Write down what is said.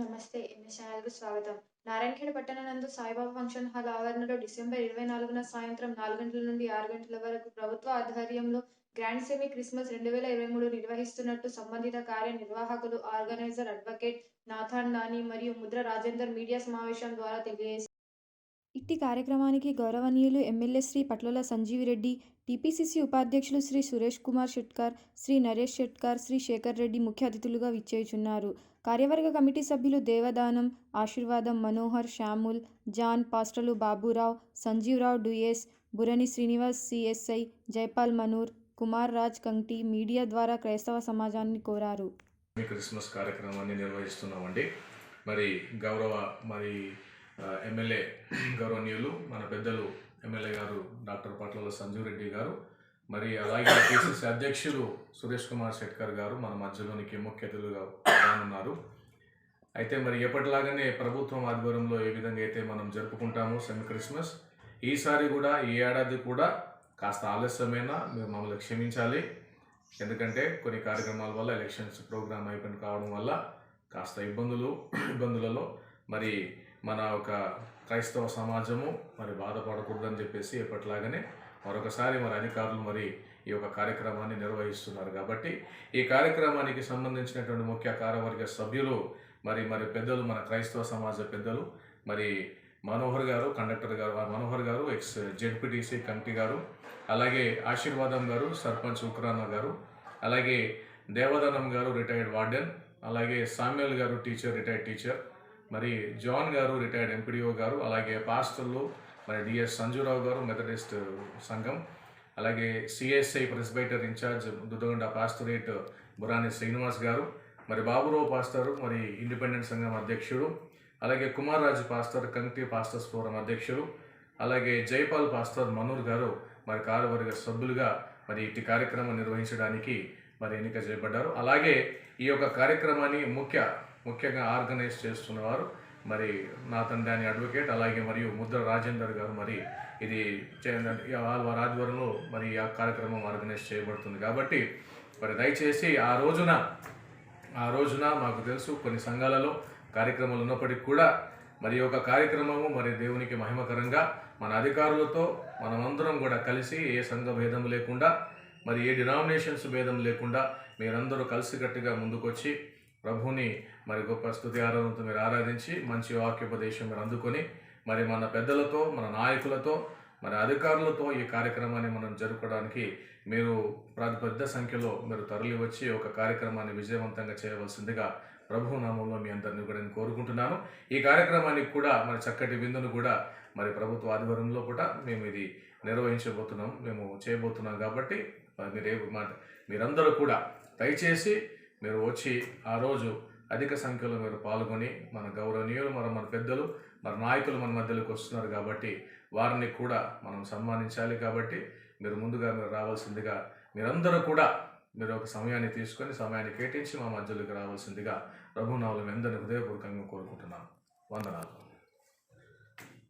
నమస్తే ఎంఎస్ ఛానల్కు స్వాగతం. నారాయణఖేడ్ పట్టణనందు సాయిబాబా ఫంక్షన్ హాల్ ఆవరణలో డిసెంబర్ ఇరవై నాలుగున సాయంత్రం నాలుగు గంటల నుండి ఆరు గంటల వరకు ప్రభుత్వ ఆధ్వర్యంలో గ్రాండ్ సెమీ క్రిస్మస్ రెండు వేల ఇరవై మూడు నిర్వహిస్తున్నట్టు సంబంధిత కార్యనిర్వాహకులు ఆర్గనైజర్ అడ్వకేట్ నాథాన్ నాని మరియు ముద్ర రాజేందర్ మీడియా సమావేశం ద్వారా తెలియజేశారు ఇట్టి కార్యక్రమానికి గౌరవనీయులు ఎమ్మెల్యే శ్రీ పట్లల సంజీవిరెడ్డి టీపీసీసీ ఉపాధ్యక్షులు శ్రీ సురేష్ కుమార్ షెట్కార్ శ్రీ నరేష్ షెట్కార్ శ్రీ శేఖర్ రెడ్డి ముఖ్య అతిథులుగా విచ్చేయుచున్నారు. కార్యవర్గ కమిటీ సభ్యులు దేవదానం ఆశీర్వాదం మనోహర్ శ్యాముల్ జాన్ పాస్టలు బాబురావు సంజీవరావు డుయేస్ బురని శ్రీనివాస్ సిఎస్ఐ జైపాల్ మనూర్ కుమార్ రాజ్ కంటి మీడియా ద్వారా క్రైస్తవ సమాజాన్ని కోరారు. క్రిస్మస్ కార్యక్రమాన్ని నిర్వహిస్తున్నామండి. మరి గౌరవ మరి ఎమ్మెల్యే గౌరవనీయులు మన పెద్దలు ఎమ్మెల్యే గారు డాక్టర్ పట్ల సంజీవ్ రెడ్డి గారు మరి అలాగే పిసిసి అధ్యక్షులు సురేష్ కుమార్ శెట్కర్ గారు మన మధ్యలోనికి ముఖ్య అతిథులుగా రానున్నారు. అయితే మరి ఎప్పటిలాగానే ప్రభుత్వం ఆధ్వర్యంలో ఏ విధంగా అయితే మనం జరుపుకుంటామో సెమీ క్రిస్మస్ ఈసారి కూడా ఈ ఏడాది కూడా కాస్త ఆలస్యమైనా మీరు మమ్మల్ని క్షమించాలి. ఎందుకంటే కొన్ని కార్యక్రమాల వల్ల ఎలక్షన్స్ ప్రోగ్రామ్ అయిపోయిన కావడం వల్ల కాస్త ఇబ్బందులు ఇబ్బందులలో మరి మన ఒక క్రైస్తవ సమాజము మరి బాధపడకూడదని చెప్పేసి ఎప్పటిలాగానే మరొకసారి మరి అధికారులు మరి ఈ యొక్క కార్యక్రమాన్ని నిర్వహిస్తున్నారు. కాబట్టి ఈ కార్యక్రమానికి సంబంధించినటువంటి ముఖ్య కార్యవర్గ సభ్యులు మరి మరి పెద్దలు మన క్రైస్తవ సమాజ పెద్దలు మరి మనోహర్ గారు కండక్టర్ గారు మనోహర్ గారు ఎక్స్ జెడ్పీటీసీ కమిటీ గారు అలాగే ఆశీర్వాదం గారు సర్పంచ్ ఉక్రాన్న గారు అలాగే దేవదనం గారు రిటైర్డ్ వార్డెన్ అలాగే సామ్యుల్ గారు టీచర్ రిటైర్డ్ టీచర్ మరి జాన్ గారు రిటైర్డ్ ఎంపీడీఓ గారు అలాగే పాస్టర్లు మరి డిఎస్ సంజురావు గారు మెథడిస్ట్ సంఘం అలాగే CSI presbyter in charge Duddagonda pastorate Burani Srinivas గారు మరి బాబురావు పాస్టర్ మరి ఇండిపెండెంట్ సంఘం అధ్యక్షుడు అలాగే కుమార్ రాజు పాస్టర్ కంటి పాస్టర్స్ ఫోరం అధ్యక్షుడు అలాగే జైపాల్ పాస్టర్ మనూర్ గారు మరి కార్యవర్గ సభ్యులుగా మరి ఇట్టి కార్యక్రమం నిర్వహించడానికి మరి ఎన్నిక చేయబడ్డారు. అలాగే ఈ యొక్క కార్యక్రమాన్ని ముఖ్య ముఖ్యంగా ఆర్గనైజ్ చేస్తున్నవారు మరి నాథన్ డాని అడ్వకేట్ అలాగే మరియు ముద్ర రాజేందర్ గారు మరి ఇది వాళ్ళ వారి ఆధ్వర్యంలో మరి ఆ కార్యక్రమం ఆర్గనైజ్ చేయబడుతుంది. కాబట్టి మరి దయచేసి ఆ రోజున ఆ రోజున మాకు తెలుసు కొన్ని సంఘాలలో కార్యక్రమాలు ఉన్నప్పటికీ కూడా మరి ఒక యొక్క కార్యక్రమము మరి దేవునికి మహిమకరంగా మన అధికారులతో మనమందరం కూడా కలిసి ఏ సంఘ భేదం లేకుండా మరి ఏ డినామినేషన్స్ భేదం లేకుండా మీరందరూ కలిసికట్టుగా ముందుకొచ్చి ప్రభుని మరి గొప్ప స్థుతి ఆరాధనతో మీరు ఆరాధించి మంచి వాక్యోపదేశం మీరు అందుకొని మరి మన పెద్దలతో మన నాయకులతో మరి అధికారులతో ఈ కార్యక్రమాన్ని మనం జరుపుకోవడానికి మీరు పెద్ద సంఖ్యలో మీరు తరలి వచ్చి ఒక కార్యక్రమాన్ని విజయవంతంగా చేయవలసిందిగా ప్రభు నామంలో మీ అందరినీ కూడా నేను కోరుకుంటున్నాను. ఈ కార్యక్రమానికి కూడా మరి చక్కటి విందును కూడా మరి ప్రభుత్వ ఆధ్వర్యంలో కూడా మేము ఇది నిర్వహించబోతున్నాం మేము చేయబోతున్నాం కాబట్టి మరి మీరు మీరందరూ కూడా దయచేసి మీరు వచ్చి ఆ రోజు అధిక సంఖ్యలో మీరు పాల్గొని మన గౌరవనీయులు మరి మన పెద్దలు మరి నాయకులు మన మధ్యలోకి వస్తున్నారు కాబట్టి వారిని కూడా మనం సన్మానించాలి కాబట్టి మీరు ముందుగా మీరు రావాల్సిందిగా మీరందరూ కూడా మీరు ఒక సమయాన్ని తీసుకొని సమయాన్ని కేటాయించి మా మధ్యలోకి రావాల్సిందిగా ప్రభునామలు ఎందరిని హృదయపూర్వకంగా కోరుకుంటున్నాను. వందనాలు.